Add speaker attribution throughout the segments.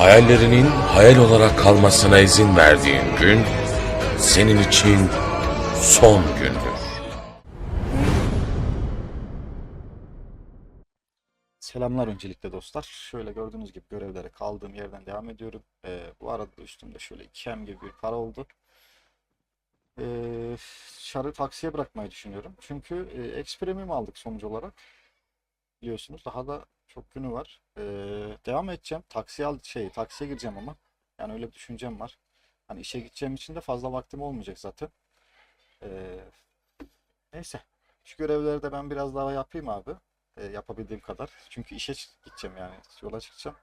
Speaker 1: Hayallerinin hayal olarak kalmasına izin verdiğin gün senin için son gündür.
Speaker 2: Selamlar öncelikle dostlar. Şöyle gördüğünüz gibi görevlere kaldığım yerden devam ediyorum. Ee, bu arada üstümde şöyle 2M gibi bir para oldu. Ee, Şarı taksiye bırakmayı düşünüyorum. Çünkü e, X aldık sonuç olarak. Biliyorsunuz daha da çok günü var. Ee, devam edeceğim. Taksiye al şey taksiye gireceğim ama. Yani öyle bir düşüncem var. Hani işe gideceğim için de fazla vaktim olmayacak zaten. Ee, neyse. Şu görevleri de ben biraz daha yapayım abi e, yapabildiğim kadar. Çünkü işe gideceğim yani. Yola çıkacağım.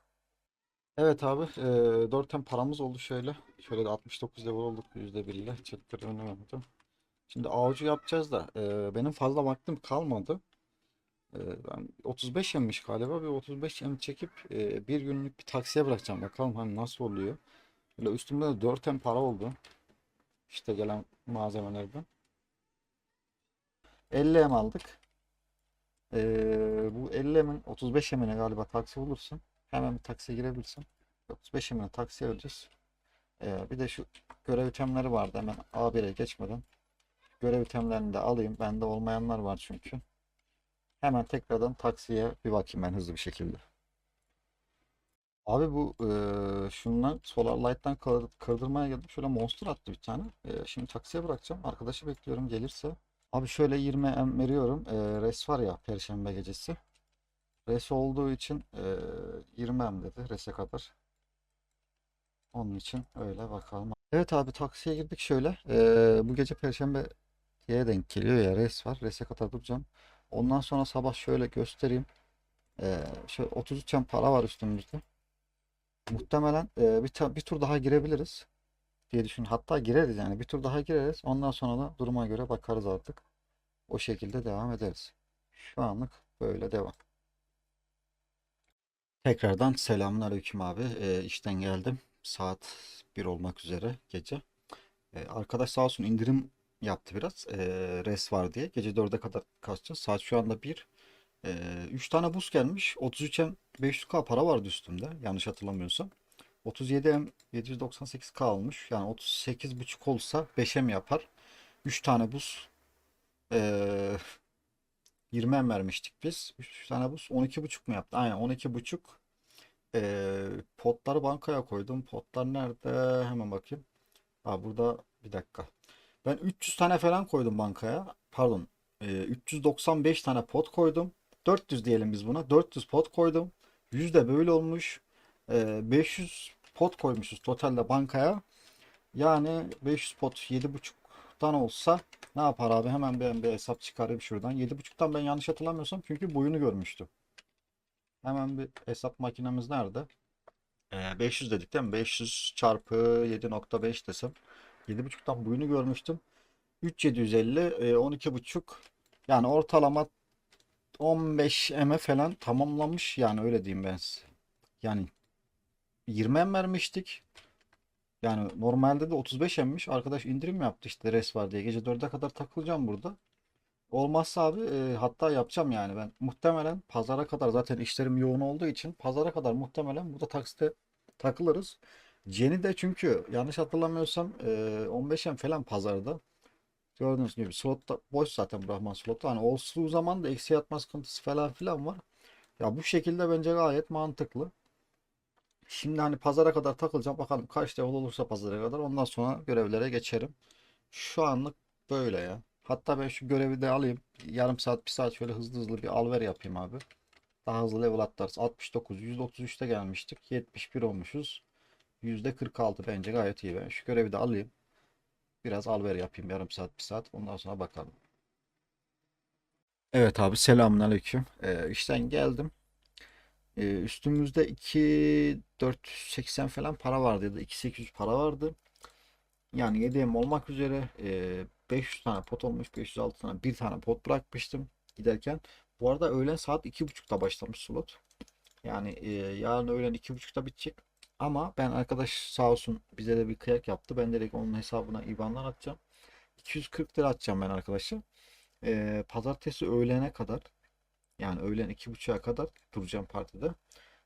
Speaker 2: Evet abi. E, 4 tane paramız oldu şöyle. Şöyle de 69 level olduk %1 ile. Çektirmedim. Şimdi avcı yapacağız da e, benim fazla vaktim kalmadı. E, ben 35 emmiş galiba. Bir 35 em çekip e, bir günlük bir taksiye bırakacağım. Bakalım hani nasıl oluyor. Böyle üstümde de 4 em para oldu. İşte gelen malzemelerden. 50 em aldık. Ee, bu 50 emin 35 emine galiba taksi bulursun. Hemen bir taksiye girebilirsin. 35 emine taksiye öleceğiz. Ee, bir de şu görev itemleri vardı hemen A1'e geçmeden. Görev itemlerini de alayım. Bende olmayanlar var çünkü. Hemen tekrardan taksiye bir bakayım ben hızlı bir şekilde. Abi bu eee şundan Solar Light'tan kır- kırdırmaya geldim. Şöyle monster attı bir tane. Eee, şimdi taksiye bırakacağım. Arkadaşı bekliyorum gelirse. Abi şöyle 20 em veriyorum. Eee, res var ya Perşembe gecesi. Res olduğu için eee 20 em dedi res'e kadar. Onun için öyle bakalım. Evet abi taksiye girdik şöyle. Eee, bu gece Perşembe diye denk geliyor ya res var. Res'e kadar duracağım. Ondan sonra sabah şöyle göstereyim. Eee şöyle 33 em para var üstümüzde. Muhtemelen eee, bir, bir tur daha girebiliriz diye düşün. Hatta gireriz yani bir tur daha gireriz. Ondan sonra da duruma göre bakarız artık. O şekilde devam ederiz. Şu anlık böyle devam. Tekrardan selamünaleyküm abi. Ee, işten geldim. Saat 1 olmak üzere gece. Ee, arkadaş sağ olsun indirim yaptı biraz. Ee, res var diye. Gece 4'e kadar kasacağız. Saat şu anda 1. Ee, 3 tane buz gelmiş. 33M 500k para vardı üstümde. Yanlış hatırlamıyorsam. 37M 798k almış. Yani 38.5 olsa 5M yapar. 3 tane buz. Ee, 20M vermiştik biz. 3 tane buz 12.5 mu yaptı? Aynen 12.5. Ee, potları bankaya koydum. Potlar nerede? Hemen bakayım. Ha burada bir dakika. Ben 300 tane falan koydum bankaya. Pardon. Ee, 395 tane pot koydum. 400 diyelim biz buna. 400 pot koydum. Yüzde böyle olmuş. Ee, 500 pot koymuşuz totalde bankaya. Yani 500 pot 7.5'tan olsa ne yapar abi? Hemen ben bir hesap çıkarayım şuradan. 7.5'tan ben yanlış hatırlamıyorsam çünkü boyunu görmüştüm. Hemen bir hesap makinemiz nerede? Ee, 500 dedik değil mi? 500 çarpı 7.5 desem. 7.5'tan boyunu görmüştüm. 3750 e, 12.5 yani ortalama 15 M falan tamamlamış yani öyle diyeyim ben size. Yani 20 M vermiştik. Yani normalde de 35 emmiş. Arkadaş indirim yaptı işte res var diye. Gece 4'e kadar takılacağım burada. Olmazsa abi e, hatta yapacağım yani ben. Muhtemelen pazara kadar zaten işlerim yoğun olduğu için pazara kadar muhtemelen burada taksite takılırız. Jenny de çünkü yanlış hatırlamıyorsam e, 15 em falan pazarda. Gördüğünüz gibi slot da boş zaten Brahman slotu. Hani olduğu zaman da eksi yatma sıkıntısı falan filan var. Ya bu şekilde bence gayet mantıklı. Şimdi hani pazara kadar takılacağım. Bakalım kaç level olursa pazara kadar. Ondan sonra görevlere geçerim. Şu anlık böyle ya. Hatta ben şu görevi de alayım. Yarım saat, bir saat şöyle hızlı hızlı bir alver yapayım abi. Daha hızlı level atlarız. 69, %33'te gelmiştik. 71 olmuşuz. %46 bence gayet iyi. Ben şu görevi de alayım. Biraz alver yapayım yarım saat, bir saat. Ondan sonra bakalım. Evet abi selamünaleyküm. Ee, işten geldim. Ee, üstümüzde 2480 falan para vardı ya da 2800 para vardı. Yani 7M olmak üzere e, 500 tane pot olmuş. 506 tane bir tane pot bırakmıştım giderken. Bu arada öğlen saat 2.30'da başlamış slot. Yani e, yarın öğlen 2.30'da bitecek. Ama ben arkadaş sağ olsun bize de bir kıyak yaptı. Ben direkt onun hesabına IBAN'dan atacağım. 240 lira atacağım ben arkadaşa. E, pazartesi öğlene kadar yani öğlen 2.30'a kadar duracağım partide.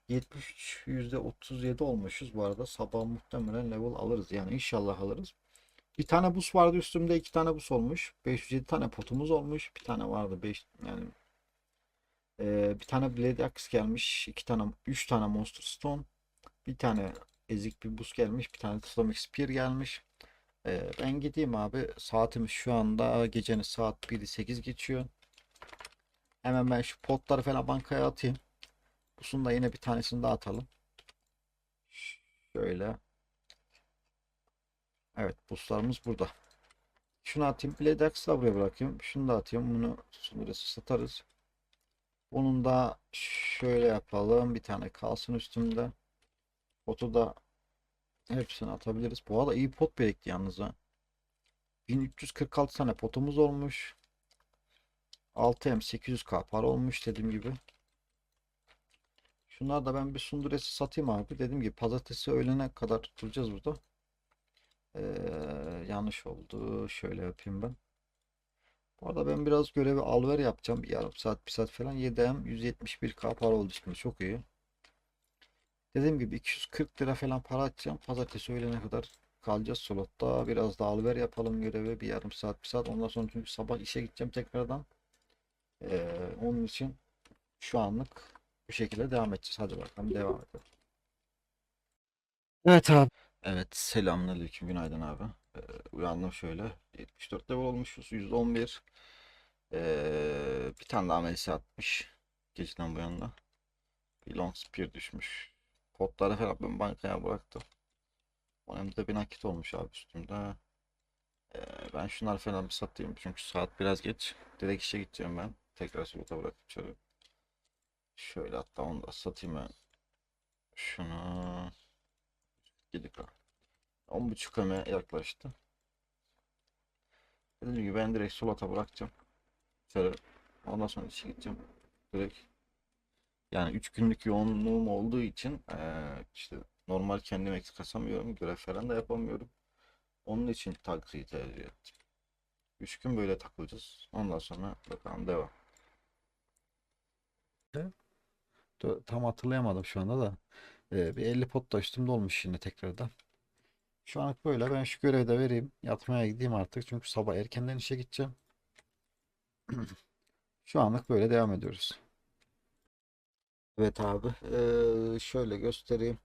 Speaker 2: 73 %37 olmuşuz bu arada. Sabah muhtemelen level alırız. Yani inşallah alırız. Bir tane bus vardı üstümde. iki tane bus olmuş. 507 tane potumuz olmuş. Bir tane vardı. 5 yani ee, bir tane Blade Axe gelmiş. iki tane, üç tane Monster Stone. Bir tane ezik bir buz gelmiş. Bir tane Stomach Spear gelmiş. Ee, ben gideyim abi. Saatimiz şu anda gecenin saat 1'i 8 geçiyor. Hemen ben şu potları falan bankaya atayım. Busun da yine bir tanesini daha atalım. Şöyle. Evet buslarımız burada. Şunu atayım. Blade Axe'ı da buraya bırakayım. Şunu da atayım. Bunu sınırısı satarız. Bunun da şöyle yapalım. Bir tane kalsın üstümde. Potu da hepsini atabiliriz. Bu arada iyi pot birikti yalnız ha. 1346 tane potumuz olmuş. 6M 800k para olmuş dediğim gibi. Şunları da ben bir sunduresi satayım abi. Dediğim gibi pazartesi öğlene kadar duracağız burada. Ee, yanlış oldu. Şöyle yapayım ben. Bu arada ben biraz görevi alver yapacağım. Bir yarım saat, bir saat falan. 7M 171k para oldu şimdi. Çok iyi. Dediğim gibi 240 lira falan para atacağım. Pazartesi öğlene kadar kalacağız slotta. Biraz da alver yapalım görevi. Bir yarım saat, bir saat. Ondan sonra çünkü sabah işe gideceğim tekrardan. Ee, onun için şu anlık bu şekilde devam edeceğiz. Hadi bakalım devam edelim. Evet abi. Evet selamünaleyküm günaydın abi. Ee, uyandım şöyle 74 level olmuşuz 111 ee, bir tane daha Melisa atmış geceden bu yana bir long spear düşmüş potları falan ben bankaya bıraktım. Onun da bir nakit olmuş abi üstümde. Ee, ben şunları falan bir satayım. Çünkü saat biraz geç. Direkt işe gideceğim ben. Tekrar slota bırakıp şöyle şöyle hatta onu da satayım ben. Şunu 7k 10.5 km yaklaştı. Dediğim gibi ben direkt slota bırakacağım. Şöyle ondan sonra işe gideceğim. Direkt yani 3 günlük yoğunluğum olduğu için eee, işte normal kendim eksik kasamıyorum. Görev falan da yapamıyorum. Onun için taksiyi tercih ettim. 3 gün böyle takılacağız. Ondan sonra bakalım devam. Tam hatırlayamadım şu anda da. Ee, bir 50 pot da üstümde olmuş yine tekrardan. Şu anlık böyle. Ben şu görevi de vereyim. Yatmaya gideyim artık. Çünkü sabah erkenden işe gideceğim. Şu anlık böyle devam ediyoruz. Evet abi. eee, şöyle göstereyim.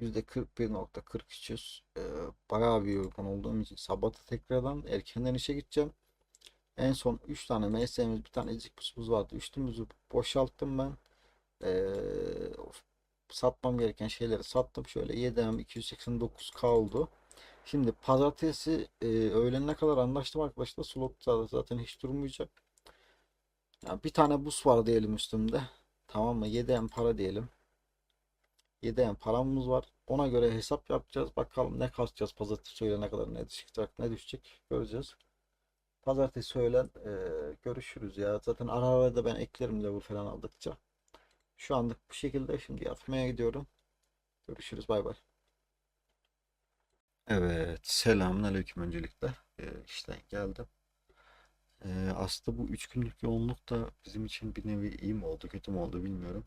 Speaker 2: %41.43'üz. Eee bayağı bir yorgun olduğum için sabah da tekrardan erkenden işe gideceğim. En son 3 tane MS'miz bir tane ezik pusumuz vardı. Üstümüzü boşalttım ben. Eee, satmam gereken şeyleri sattım. Şöyle 7M 289K oldu. Şimdi pazartesi e, öğlenine kadar anlaştım arkadaşlar. Slotta zaten hiç durmayacak. Ya bir tane bus var diyelim üstümde. Tamam mı? 7M para diyelim. 7M paramız var. Ona göre hesap yapacağız. Bakalım ne kasacağız pazartesi öğlene kadar ne çıkacak ne düşecek göreceğiz. Pazartesi öğlen e, görüşürüz ya. Zaten ara ara da ben eklerim level falan aldıkça. Şu anlık bu şekilde. Şimdi yatmaya gidiyorum. Görüşürüz. Bay bay. Evet. Selamünaleyküm öncelikle. Ee, işten geldim. Ee, aslında bu 3 günlük yoğunluk da bizim için bir nevi iyi mi oldu kötü mü oldu bilmiyorum.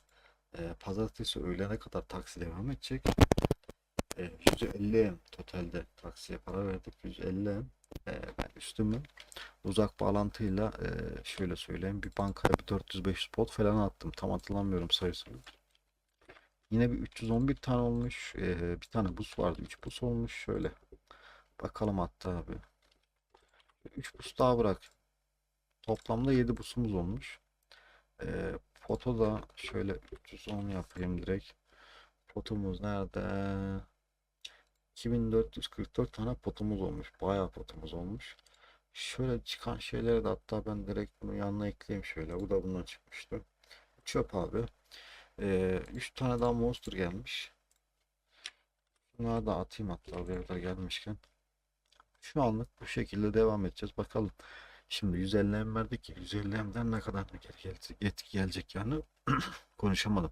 Speaker 2: Ee, pazartesi öğlene kadar taksi devam edecek. Ee, 150 totalde taksiye para verdik. 150 Ee, ben üstümü uzak bağlantıyla e, şöyle söyleyeyim bir bankaya bir 400-500 pot falan attım. Tam hatırlamıyorum sayısını. Yine bir 311 tane olmuş. Ee, bir tane bus vardı. 3 bus olmuş. Şöyle bakalım hatta abi. 3 bus daha bırak. Toplamda 7 busumuz olmuş. Ee, foto da şöyle 310 yapayım direkt. Potumuz nerede? 2444 tane potumuz olmuş. Bayağı potumuz olmuş. Şöyle çıkan şeyleri de hatta ben direkt bunu yanına ekleyeyim şöyle. Bu da bundan çıkmıştı. Çöp abi. Ee, 3 tane daha monster gelmiş. Bunları da atayım hatta bir gelmişken. Şu anlık bu şekilde devam edeceğiz. Bakalım. Şimdi 150 M verdik ki 150 M'den ne kadar geri gelecek, etki gelecek yani konuşamadım.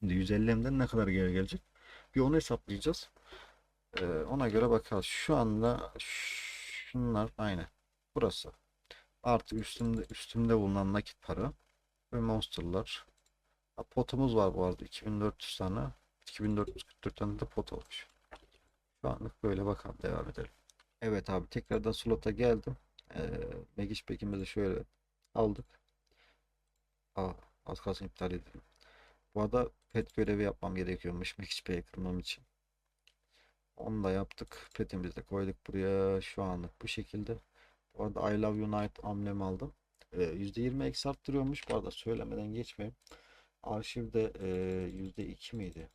Speaker 2: Şimdi 150 M'den ne kadar geri gelecek? Bir onu hesaplayacağız. Ee, ona göre bakalım. Şu anda şunlar aynı. Burası. Artı üstünde üstümde bulunan nakit para ve monsterlar. Ha, Potumuz var bu arada 2400 tane. 2444 tane de pot olmuş. Şu anlık böyle bakalım devam edelim. Evet abi tekrardan slota geldim. Ee, Magic Pack'imizi şöyle aldık. Aa, az kalsın iptal edelim. Bu arada pet görevi yapmam gerekiyormuş Magic Pack'i kırmam için. Onu da yaptık. Petimizi de koyduk buraya. Şu anlık bu şekilde. Bu arada I Love You Night amblem aldım. Ee, %20 eksi arttırıyormuş. Bu arada söylemeden geçmeyeyim. Arşivde e, %2 miydi?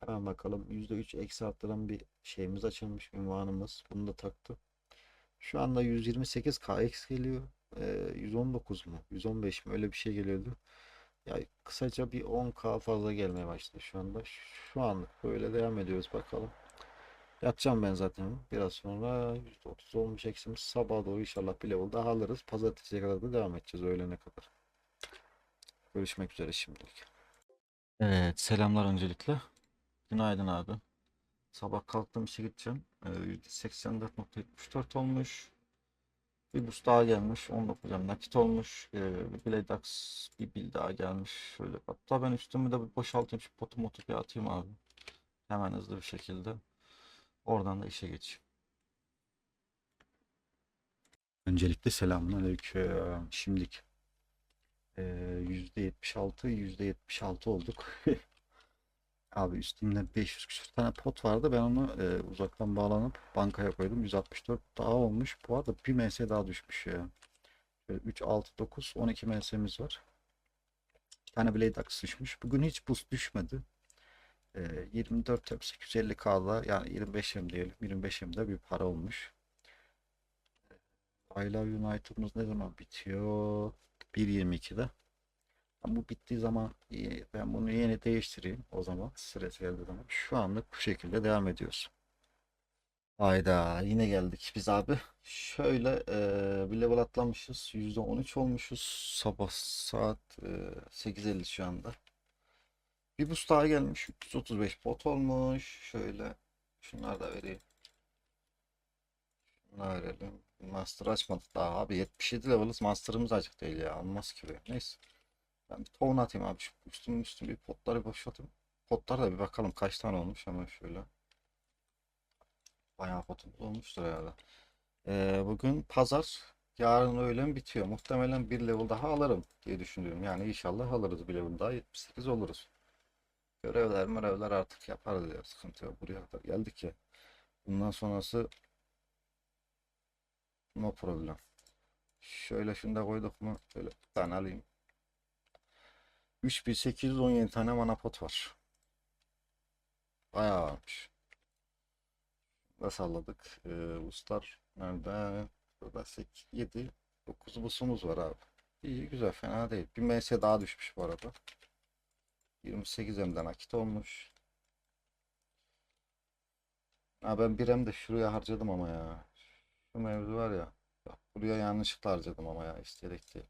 Speaker 2: Hemen bakalım. %3 eksi arttıran bir şeyimiz açılmış. Ünvanımız. Bunu da taktı. Şu anda 128 KX geliyor. Ee, 119 mu? 115 mi? Öyle bir şey geliyordu. Ya kısaca bir 10K fazla gelmeye başladı şu anda. Şu anlık böyle devam ediyoruz bakalım. Yatacağım ben zaten. Biraz sonra %30 olmuş eksimiz. Sabah doğru inşallah bir level daha alırız. Pazartesiye kadar da devam edeceğiz öğlene kadar. Görüşmek üzere şimdilik. Evet selamlar öncelikle. Günaydın abi. Sabah kalktım işe gideceğim. Ee, %84.74 olmuş. Bir boost daha gelmiş. 19 hem nakit olmuş. Ee, Bladeax bir bil daha gelmiş. Şöyle. Hatta ben üstümü de bir boşaltayım. Şu potu motu bir atayım abi. Hemen hızlı bir şekilde. Oradan da işe geçeyim. Öncelikle selamünaleyküm. Şimdilik ee, %76 %76 olduk. Abi üstümde 500 küsur tane pot vardı. Ben onu e, uzaktan bağlanıp bankaya koydum. 164 daha olmuş. Bu arada bir MS daha düşmüş ya. Şöyle 3, 6, 9, 12 MS'miz var. Bir tane Blade Axe düşmüş. Bugün hiç boost düşmedi. E, 24 tabi 850K'da yani 25M diyelim. 25M'de bir para olmuş. I Love United'ımız ne zaman bitiyor? 1.22'de. Bu bittiği zaman ben bunu yeni değiştireyim o zaman sırası geldiği zaman. Şu anlık bu şekilde devam ediyoruz. Hayda yine geldik biz abi. Şöyle e, bir level atlamışız. %13 olmuşuz. Sabah saat e, 8.50 şu anda. Bir boost daha gelmiş. 335 pot olmuş. Şöyle şunlar da vereyim. Şunlar verelim. Master açmadık daha abi. 77 level'ız. Master'ımız açık değil ya. Almaz gibi. Neyse. Ben bir tohum atayım abi. Şu üstümün üstüne bir potları boşaltayım. Potlar da bir bakalım kaç tane olmuş hemen şöyle. Bayağı potumuz olmuştur herhalde. Ee, bugün pazar. Yarın öğlen bitiyor. Muhtemelen bir level daha alırım diye düşünüyorum. Yani inşallah alırız bir level daha. 78 oluruz. Görevler görevler artık yaparız ya. Sıkıntı yok. Buraya kadar geldik ya. Bundan sonrası no problem. Şöyle şunu da koyduk mu? Şöyle bir tane alayım. 3817 tane mana pot var. Bayağı varmış. Da salladık. Ee, ustar nerede? Burada 8, 7, 9 busumuz var abi. İyi güzel fena değil. Bir MS daha düşmüş bu arada. 28 M'den nakit olmuş. Ha ben bir M de şuraya harcadım ama ya. Şu mevzu var ya. Buraya yanlışlıkla harcadım ama ya isteyerek değil.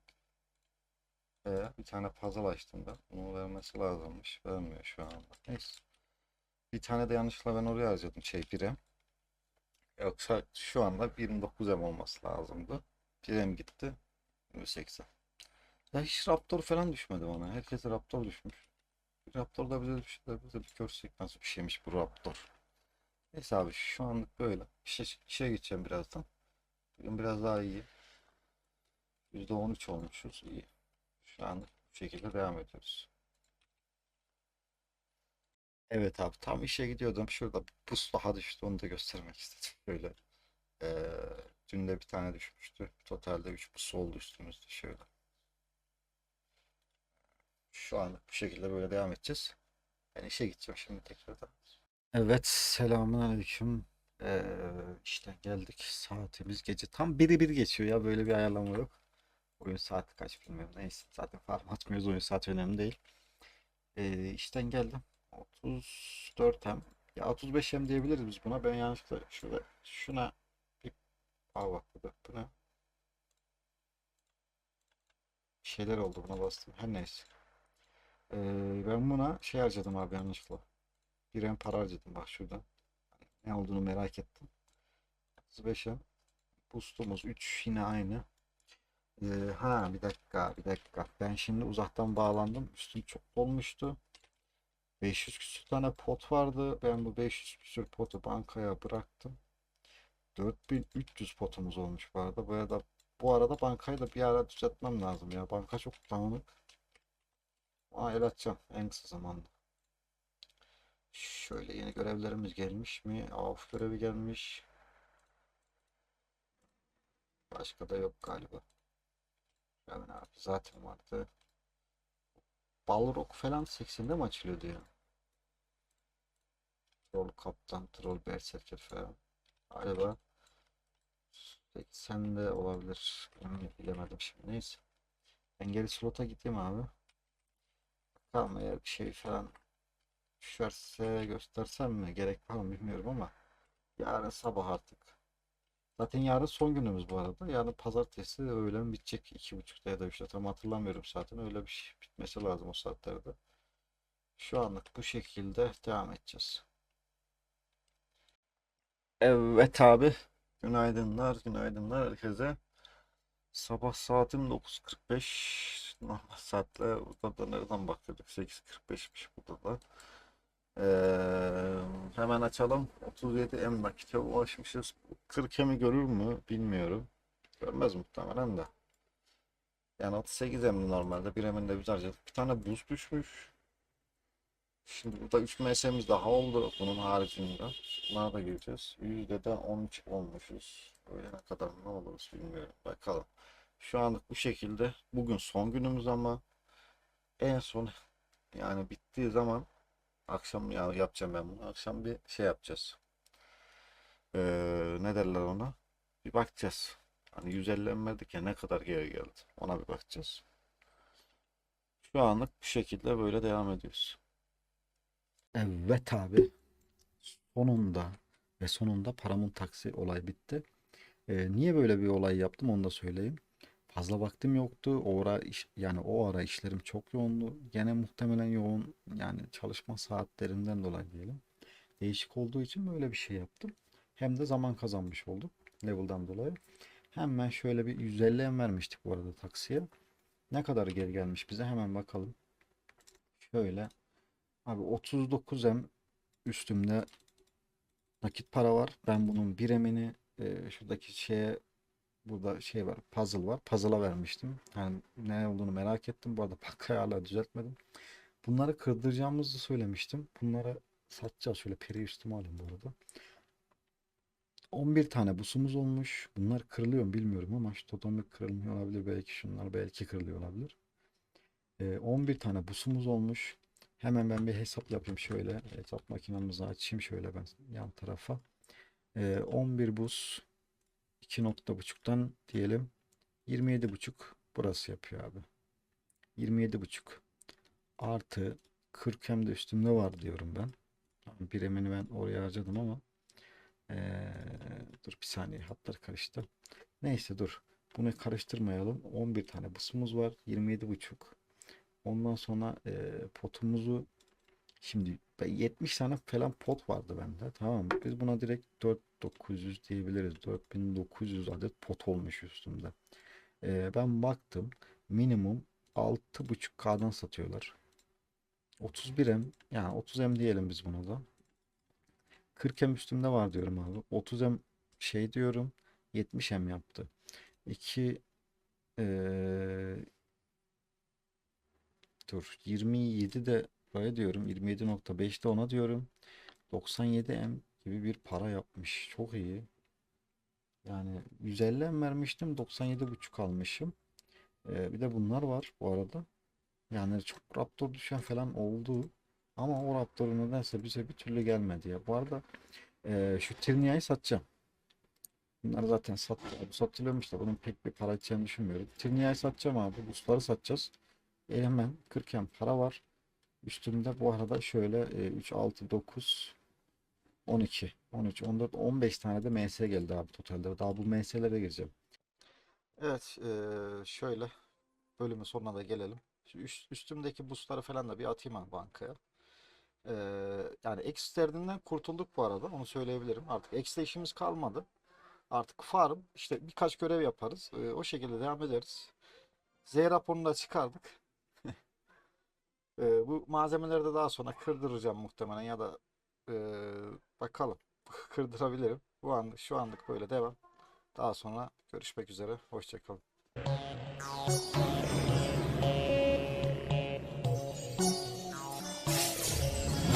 Speaker 2: Ee, bir tane puzzle açtım da. Bunu vermesi lazımmış. Vermiyor şu anda. Neyse. Bir tane de yanlışlıkla ben oraya harcadım. Şey 1M. Yoksa şu anda 29M olması lazımdı. 1M gitti. 80. Ya hiç Raptor falan düşmedi bana. Herkese Raptor düşmüş. Raptor da bize şeyler bize bir görsek nasıl bir şeymiş bu Raptor. Neyse abi şu anlık böyle. İşe, işe geçeceğim birazdan. Bugün biraz daha iyi. %13 olmuşuz. iyi. Şu an şekilde devam ediyoruz. Evet abi tam işe gidiyordum. Şurada buz daha düştü. Onu da göstermek istedim. Şöyle. Ee, dün de bir tane düşmüştü. Totalde 3 buz oldu üstümüzde. Şöyle. Şu an bu şekilde böyle devam edeceğiz. Ben işe gideceğim şimdi tekrardan. Evet selamünaleyküm. Ee, işte geldik. Saatimiz gece tam biri bir geçiyor ya. Böyle bir ayarlama yok. Oyun saati kaç bilmiyorum. Neyse zaten farm atmıyoruz. Oyun saati önemli değil. Ee, işten geldim. 34M. Ya 35M diyebiliriz biz buna. Ben yanlışlıkla şurada şuna bir Aa bak. Bu ne? Şeyler oldu buna bastım. Her neyse. Ee, ben buna şey harcadım abi yanlışlıkla. Bir M para harcadım bak şuradan. Ne olduğunu merak ettim. 35M. Boost'umuz 3 yine aynı. Ee, ha bir dakika bir dakika. Ben şimdi uzaktan bağlandım. Üstüm çok dolmuştu. 500 küsür tane pot vardı. Ben bu 500 küsür potu bankaya bıraktım. 4300 potumuz olmuş bu arada. Bu arada, bu arada bankayı da bir ara düzeltmem lazım ya. Banka çok dağınık. Aa, el açacağım en kısa zamanda. Şöyle yeni görevlerimiz gelmiş mi? Av görevi gelmiş. Başka da yok galiba. Yani abi zaten vardı. Balrog falan 80'de mi açılıyordu ya? Troll Kaptan, Troll Berserker falan. Galiba 80'de olabilir. Emin bilemedim şimdi. Neyse. Ben geri slota gideyim abi. Bakalım eğer bir şey falan düşerse göstersem mi? Gerek var mı bilmiyorum ama yarın sabah artık. Zaten yarın son günümüz bu arada. Yarın pazartesi öğlen bitecek. iki buçukta ya da üçte tam hatırlamıyorum zaten. Öyle bir şey bitmesi lazım o saatlerde. Şu anlık bu şekilde devam edeceğiz. Evet abi. Günaydınlar, günaydınlar herkese. Sabah saatim 9.45. Normal saatle burada da nereden bakıyorduk? 8.45'miş burada da. Ee, hemen açalım. 37 em nakite ulaşmışız. 40 emi görür mü bilmiyorum. Görmez muhtemelen de. Yani 38 emli normalde. Bir eminde biz harcadık. Bir tane buz düşmüş. Şimdi burada 3 MS'miz daha oldu bunun haricinde. Bunlara da gireceğiz. %'den 13 olmuşuz. Öyle ne kadar ne oluruz bilmiyorum. Bakalım. Şu anlık bu şekilde. Bugün son günümüz ama en son yani bittiği zaman akşam ya yapacağım ben bunu. Akşam bir şey yapacağız. Ee, ne derler ona? Bir bakacağız. Hani 150 emmedik ya ne kadar geri geldi. Ona bir bakacağız. Şu anlık bu şekilde böyle devam ediyoruz. Evet abi. Sonunda ve sonunda paramın taksi olay bitti. Ee, niye böyle bir olay yaptım onu da söyleyeyim. Fazla vaktim yoktu. O ara iş, yani o ara işlerim çok yoğundu. Gene muhtemelen yoğun yani çalışma saatlerinden dolayı diyelim. Değişik olduğu için böyle bir şey yaptım. Hem de zaman kazanmış olduk level'dan dolayı. Hemen şöyle bir 150 em vermiştik bu arada taksiye. Ne kadar geri gelmiş bize hemen bakalım. Şöyle abi 39 em üstümde nakit para var. Ben bunun bir emini e, şuradaki şeye burada şey var puzzle var. Puzzle'a vermiştim. Yani ne olduğunu merak ettim. Bu arada bankayı hala düzeltmedim. Bunları kırdıracağımızı söylemiştim. Bunları satacağız. Şöyle peri üstüme alayım bu arada. 11 tane busumuz olmuş. Bunlar kırılıyor mu bilmiyorum ama şu totemlik kırılmıyor olabilir. Belki şunlar belki kırılıyor olabilir. Ee, 11 tane busumuz olmuş. Hemen ben bir hesap yapayım şöyle. Hesap makinamızı açayım şöyle ben yan tarafa. Ee, 11 bus 2.5'tan diyelim 27.5 burası yapıyor abi. 27.5 artı 40 hem de üstümde var diyorum ben. Bir emini ben oraya harcadım ama ee, dur bir saniye hatlar karıştı. Neyse dur. Bunu karıştırmayalım. 11 tane busumuz var. 27.5 Ondan sonra e, potumuzu şimdi ben 70 tane falan pot vardı bende. Tamam? Biz buna direkt 4900 diyebiliriz. 4900 adet pot olmuş üstümde. E, ben baktım minimum 6.5K'dan satıyorlar. 31M yani 30M diyelim biz buna da. 40M üstümde var diyorum abi. 30M şey diyorum 70M yaptı. 2 eee Dur 27 de buraya diyorum 27.5 de ona diyorum 97M gibi bir para yapmış çok iyi yani 150 M vermiştim 97.5 almışım Ee, bir de bunlar var bu arada yani çok Raptor düşen falan oldu ama o Raptor nedense bize bir türlü gelmedi ya bu arada e, şu Trinia'yı satacağım Bunları zaten satılıyormuş da bunun pek bir para edeceğini düşünmüyorum. Trinia'yı satacağım abi. Busları satacağız. E hemen 40 hem para var. Üstümde bu arada şöyle e, 3, 6, 9, 12, 13, 14, 15 tane de MS geldi abi totalde. Daha bu MS'lere gireceğim. Evet e, şöyle bölümün sonuna da gelelim. Üst, üstümdeki busları falan da bir atayım abi bankaya. E, yani eksterdinden kurtulduk bu arada onu söyleyebilirim. Artık ekstra işimiz kalmadı. Artık farm işte birkaç görev yaparız. E, o şekilde devam ederiz. Z raporunu da çıkardık. Ee, bu malzemeleri de daha sonra kırdıracağım muhtemelen ya da ee, bakalım kırdırabilirim. Bu anlık şu anlık böyle devam. Daha sonra görüşmek üzere. Hoşçakalın.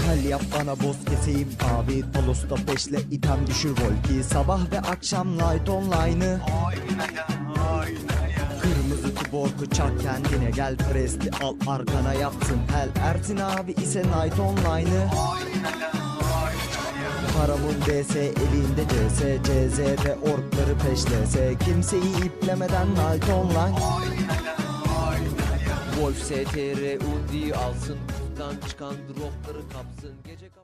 Speaker 3: Hal yap bana boz keseyim abi Talosta peşle item düşür volki Sabah ve akşam light online'ı Kırmızı tuborku çak kendine gel Presti al arkana yapsın hel Ertin abi ise night online'ı. Paramın DS elinde CS CZ ve orkları peşlese Kimseyi iplemeden night online.
Speaker 4: Wolf STR Uzi alsın Kutudan çıkan dropları kapsın. Gece kap-